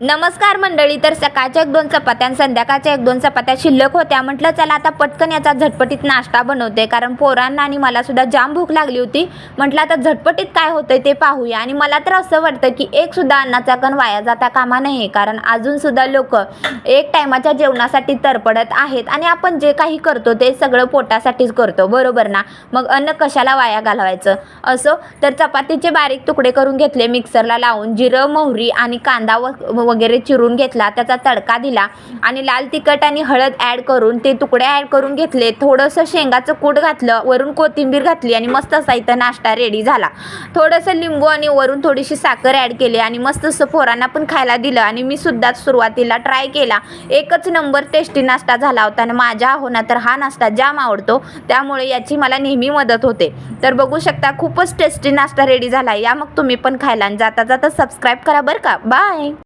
नमस्कार मंडळी तर सकाळच्या एक दोन चपात्या आणि संध्याकाळच्या एक दोन चपात्या शिल्लक होत्या. म्हटलं चला आता पटकन याचा झटपटीत नाश्ता बनवते. कारण पोरांना आणि मला सुद्धा जाम भूक लागली होती. म्हटलं आता झटपटीत काय होतंय ते पाहूया. आणि मला तर असं वाटतं की एक सुद्धा अन्नाचा कण वाया जाता कामा नये. कारण अजून सुद्धा लोक एक टायमाच्या जेवणासाठी तरपडत आहेत. आणि आपण जे काही करतो ते सगळं पोटासाठीच करतो. बरोबर ना? मग अन्न कशाला वाया घालवायचं? असो? तर चपातीचे बारीक तुकडे करून घेतले मिक्सरला लावून. जिरं मोहरी आणि कांदा व वगैरे चिरून घेतला त्याचा तडका दिला आणि लाल तिखट आणि हळद ॲड करून ते तुकडे ॲड करून घेतले. थोडंसं शेंगाचं कूट घातलं वरून कोथिंबीर घातली आणि मस्त असा इथं नाश्ता रेडी झाला. थोडंसं लिंबू आणि वरून थोडीशी साखर ॲड केली आणि मस्त असं पोरांना पण खायला दिलं आणि मी सुद्धा सुरुवातीला ट्राय केला. एकच नंबर टेस्टी नाश्ता झाला होता आणि माझ्या होना तर हा नाश्ता जाम आवडतो. त्यामुळे याची मला नेहमी मदत होते. तर बघू शकता खूपच टेस्टी नाश्ता रेडी झाला. या मग तुम्ही पण खायला आणि जाता जाता सबस्क्राईब करा बरं का. बाय